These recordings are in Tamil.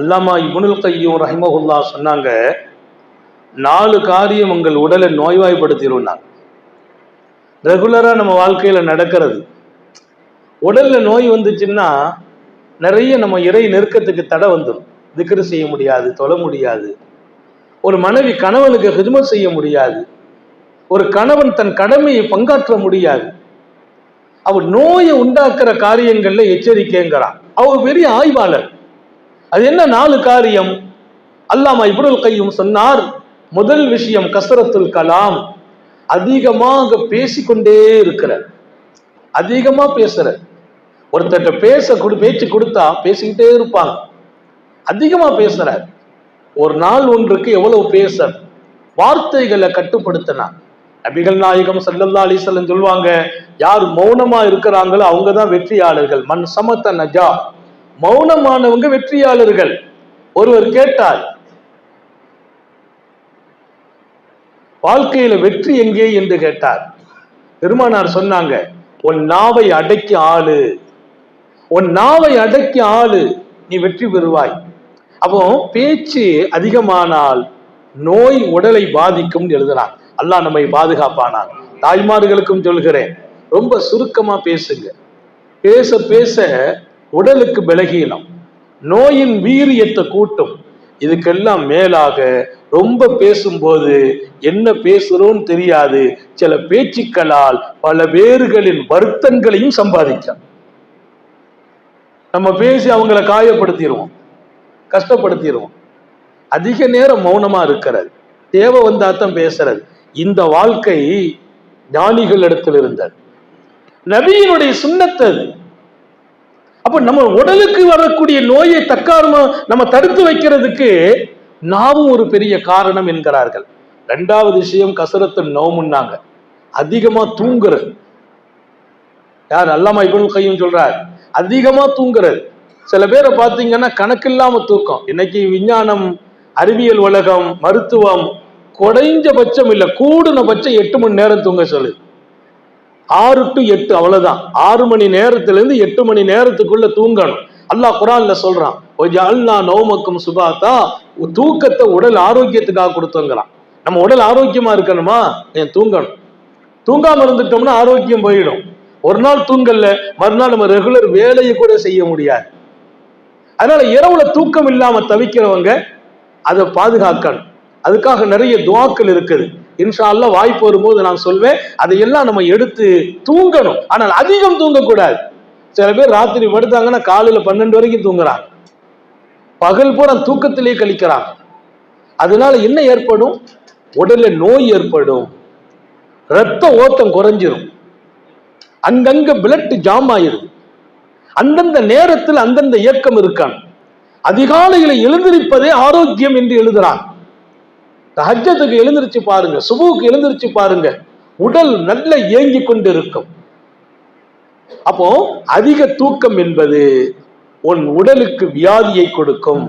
அல்லாமா இபுனுல் கையும் ரஹிமஹுல்லா சொன்னாங்க நாலு காரியம் உங்கள் உடலை நோய்வாய்ப்படுத்திடும்னாங்க. ரெகுலராக நம்ம வாழ்க்கையில் நடக்கிறது. உடலில் நோய் வந்துச்சுன்னா நிறைய நம்ம இறை நெருக்கத்துக்கு தடை வந்துடும் திக்ரு செய்ய முடியாது தொழ முடியாது. ஒரு மனைவி கணவனுக்கு ஹிதமத் செய்ய முடியாது. ஒரு கணவன் தன் கடமையை பங்காற்ற முடியாது. அவர் நோயை உண்டாக்குற காரியங்கள்ல எச்சரிக்கைங்கிறான். அவர் பெரிய ஆய்வாளர். அது என்ன நாலு காரியம்? அல்லாமா இப்ருல் கையும் சொன்னார் முதல் விஷயம் கசரத்துல் கலாம் அதிகமாக பேசிக்கொண்டே இருக்கிற அதிகமா பேசுற. ஒருத்தர்கிட்ட பேச கொடு பேச்சு கொடுத்தா பேசிக்கிட்டே இருப்பாங்க. அதிகமா பேசுற. ஒரு நாள் ஒன்றுக்கு எவ்வளவு பேச வார்த்தைகளை கட்டுப்படுத்தினார் நபிகள் நாயகம் சல்லல்லா அலிசல்லன் சொல்லுவாங்க யார் மௌனமா இருக்கிறாங்களோ அவங்க தான் வெற்றியாளர்கள். மண் சமத்த நஜா. மௌனமானவங்க வெற்றியாளர்கள். ஒருவர் கேட்டார் வாழ்க்கையில வெற்றி எங்கே? என்று கேட்டார். பெருமானார் சொன்னாங்க உன் நாவை அடக்கி ஆளு. உன் நாவை அடக்கி ஆளு. நீ வெற்றி பெறுவாய். அப்போ பேச்சு அதிகமானால் நோய் உடலை பாதிக்கும் எழுதுறான் அல்லாஹ் நம்மை பாதுகாப்பானான். தாய்மார்களுக்கும் சொல்கிறேன் ரொம்ப சுருக்கமா பேசுங்க. பேச பேச உடலுக்கு பலகீனம் நோயின் வீரியத்தை கூட்டும். இதுக்கெல்லாம் மேலாக ரொம்ப பேசும்போது என்ன பேசுறோன்னு தெரியாது. சில பேச்சுக்களால் பல பேர்களின் வருத்தங்களையும் சம்பாதிக்கலாம். நம்ம பேசி அவங்கள காயப்படுத்திடுவோம் கஷ்டப்படுத்திடுவோம். அதிக நேரம் மௌனமா இருக்கிறது. தேவை வந்தாத்தான் பேசுறது. இந்த வாழ்க்கை ஞானிகள் இடத்தில் இருந்தது நபியினுடைய சுண்ணத்தது அப்ப நம்ம உடலுக்கு வரக்கூடிய நோயை தக்காரமா நம்ம தடுத்து வைக்கிறதுக்கு நாவும் ஒரு பெரிய காரணம் என்கிறார்கள். ரெண்டாவது விஷயம் கசரத்து நோமுன்னாங்க அதிகமா தூங்குறது. யார் அல்லாமா இபுல் கையும் சொல்றார் அதிகமா தூங்குறது. சில பேரை பார்த்தீங்கன்னா கணக்கில்லாம தூக்கம். இன்னைக்கு விஞ்ஞானம் அறிவியல் உலகம் மருத்துவம் குறைஞ்சபட்சம் இல்லை கூடுன பட்சம் எட்டு மணி நேரம் தூங்க சொல்லுது. ஆறு டு எட்டு அவ்வளவுதான். ஆறு மணி நேரத்துல இருந்து எட்டு மணி நேரத்துக்குள்ள தூங்கணும். அல்லாஹ் குரான்ல சொல்றான் அல்னா நோமக்கும் சுபாத்தா. தூக்கத்தை உடல் ஆரோக்கியத்துக்காக கொடுத்தோங்கிறான். நம்ம உடல் ஆரோக்கியமா இருக்கணுமா? ஏன் தூங்கணும். தூங்காம இருந்துட்டோம்னா ஆரோக்கியம் போயிடும். ஒரு நாள் தூங்கல்ல மறுநாள் நம்ம ரெகுலர் வேலையை கூட செய்ய முடியாது. அதனால இரவுல தூக்கம் இல்லாம தவிக்கிறவங்க அதை பாதுகாக்கணும். அதுக்காக நிறைய துவாக்கள் இருக்குது. இன்ஷா வாய்ப்பு வரும்போது நான் சொல்வேன். அதையெல்லாம் நம்ம எடுத்து தூங்கணும். ஆனால் அதிகம் தூங்கக்கூடாது. சில பேர் ராத்திரி படுத்தாங்கன்னா காலையில பன்னெண்டு வரைக்கும் தூங்குறாங்க. பகல் பூரா தூக்கத்திலே கழிக்கிறாங்க. அதனால என்ன ஏற்படும்? உடல்ல நோய் ஏற்படும். ரத்த ஓட்டம் குறைஞ்சிரும். அங்கங்க பிளட் ஜாம் ஆயிரும். அந்தந்த நேரத்தில் அந்தந்த இயக்கம் இருக்கான் அதிகாலையில எழுந்திருப்பதே ஆரோக்கியம் என்று எழுதுறான் தஹஜத்துக்கு எழுந்திருச்சு பாருங்க சுபுவுக்கு எழுந்திருச்சு பாருங்க உடல் நல்ல இயங்கி கொண்டு இருக்கும் அப்போ அதிக தூக்கம் என்பது உன் உடலுக்கு வியாதியை கொடுக்கும்.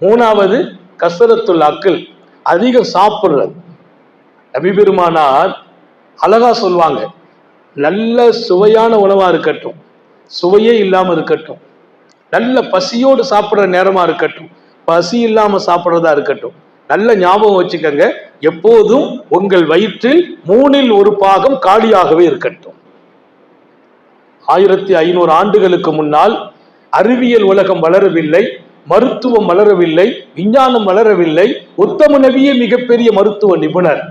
மூணாவது கசரத்துள் அக்கள் அதிகம் சாப்பிடுறது. நபி பெருமானார் அழகா சொல்லுவாங்க நல்ல சுவையான உணவா இருக்கட்டும் சுவையே இல்லாம இருக்கட்டும் நல்ல பசியோடு சாப்பிடுற நேரமா இருக்கட்டும் பசி இல்லாம சாப்பிடுறதா இருக்கட்டும். நல்ல ஞாபகம் வச்சுக்கோங்க. எப்போதும் உங்கள் வயிற்றில் மூணில் ஒரு பாகம் காலியாகவே இருக்கட்டும். ஆயிரத்தி ஐநூறு ஆண்டுகளுக்கு முன்னால் அறிவியல் உலகம் வளரவில்லை மருத்துவம் வளரவில்லை விஞ்ஞானம் வளரவில்லை உத்தம நபியே மிகப்பெரிய மருத்துவ நிபுணர்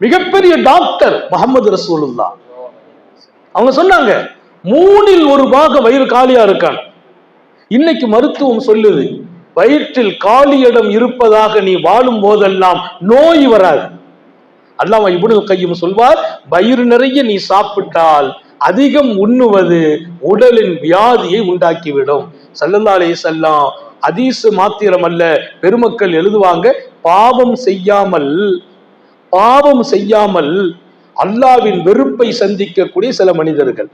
மிகப்பெரிய டாக்டர் முகமது ரசூலுல்லா. அவங்க சொன்னாங்க மூணில் ஒரு பாகம் வயிறு காலியா இருக்கான். இன்னைக்கு மருத்துவம் சொல்லுது வயிற்றில் காலி இடம் இருப்பதாக நீ வாழும் போதெல்லாம் நோய் வராது. அல்லாம இபுனு கையும் சொல்வார் வயிறு நிறைய நீ சாப்பிட்டால் அதிகம் உண்ணுவது உடலின் வியாதியை உண்டாக்கிவிடும். சல்லல்லாலே செல்லாம் அதீசு மாத்திரம் அல்ல பெருமக்கள் எழுதுவாங்க பாவம் செய்யாமல் பாவம் செய்யாமல் அல்லாவின் வெறுப்பை சந்திக்கக்கூடிய சில மனிதர்கள்.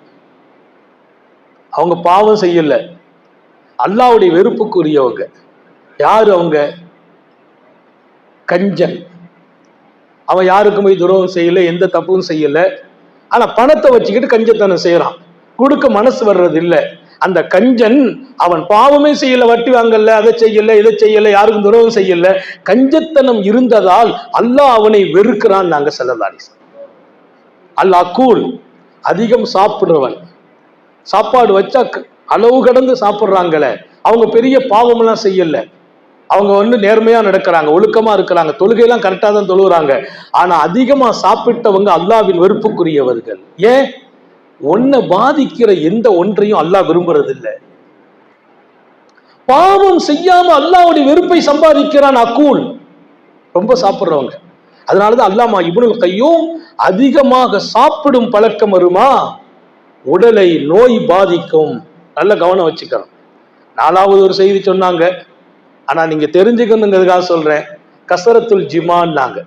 அவங்க பாவம் செய்யல. அல்லாவுடைய வெறுப்புக்குரியவங்க. யார் அவங்க? கஞ்சன். அவன் யாருக்கும் போய் துரோகம் செய்யல எந்த தப்பும் செய்யல. ஆனா பணத்தை வச்சுக்கிட்டு கஞ்சத்தனம் செய்யறான். கொடுக்க மனசு வர்றது இல்லை அந்த கஞ்சன் அவன் பாவமே செய்யல வட்டி வாங்கல அதை செய்யல இதை செய்யல யாருக்கும் துரோகம் செய்யல. கஞ்சத்தனம் இருந்ததால் அல்லாஹ் அவனை வெறுக்கிறான் நாங்க செல்லதாரி அல்லாஹ் கூல் அதிகம் சாப்பிடுறவன் சாப்பாடு வச்சா அளவு கடந்து சாப்பிடுறாங்களே அவங்க பெரிய பாவமெல்லாம் செய்யல அவங்க வந்து நேர்மையா நடக்கிறாங்க ஒழுக்கமா இருக்கிறாங்க தொழுகையெல்லாம் கரெக்டாக தான் தொழுகிறாங்க. ஆனா அதிகமா சாப்பிட்டவங்க அல்லாவின் வெறுப்புக்குரியவர்கள். ஏன்? உன்னை பாதிக்கிற எந்த ஒன்றையும் அல்லாஹ் விரும்புறது இல்லை பாவம் செய்யாம அல்லாவுடைய வெறுப்பை சம்பாதிக்கிறான் அக்கூல். ரொம்ப சாப்பிடுறவங்க. அதனாலதான் அல்லாமா இப்னுல் கையும் அதிகமாக சாப்பிடும் பழக்கம் வருமா? உடலை நோய் பாதிக்கும். நல்ல கவனம் வச்சுக்கணும். நாலாவது ஒரு செய்தி சொன்னாங்க. ஆனா நீங்க தெரிஞ்சுக்கணுங்கிறதுக்காக சொல்றேன். கசரத்துல் ஜிமான்னாங்க.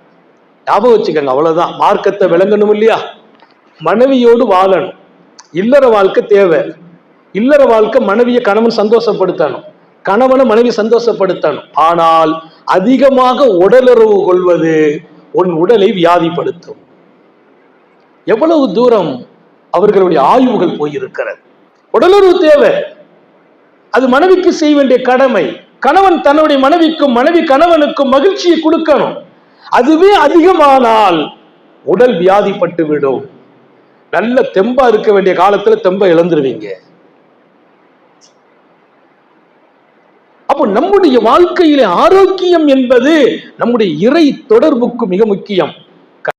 ஞாபகம் வச்சுக்கோங்க அவ்வளவுதான். மார்க்கத்தை விளங்கணும் இல்லையா? மனைவியோடு வாழணும். இல்லற வாழ்க்கை தேவை. இல்லற வாழ்க்கை மனைவியை கணவன் சந்தோஷப்படுத்தணும். கணவனை மனைவி சந்தோஷப்படுத்தணும். ஆனால் அதிகமாக உடலுறவு கொள்வது உன் உடலை வியாதிப்படுத்தும். எவ்வளவு தூரம் அவர்களுடைய ஆய்வுகள் போயிருக்கிறது. உடலுறவு தேவை. அது மனைவிக்கு செய்ய வேண்டிய கடமை. கணவன் தன்னுடைய மனைவிக்கும் மனைவி கணவனுக்கும் மகிழ்ச்சியை கொடுக்கணும். அதுவே அதிகமானால் உடல் வியாதிப்பட்டு விடும். நல்ல தெம்பா இருக்க வேண்டிய காலத்துல தெம்ப இழந்துருவீங்க. அப்போ நம்முடைய வாழ்க்கையிலே ஆரோக்கியம் என்பது நம்முடைய இறை தொடர்புக்கு மிக முக்கியம்.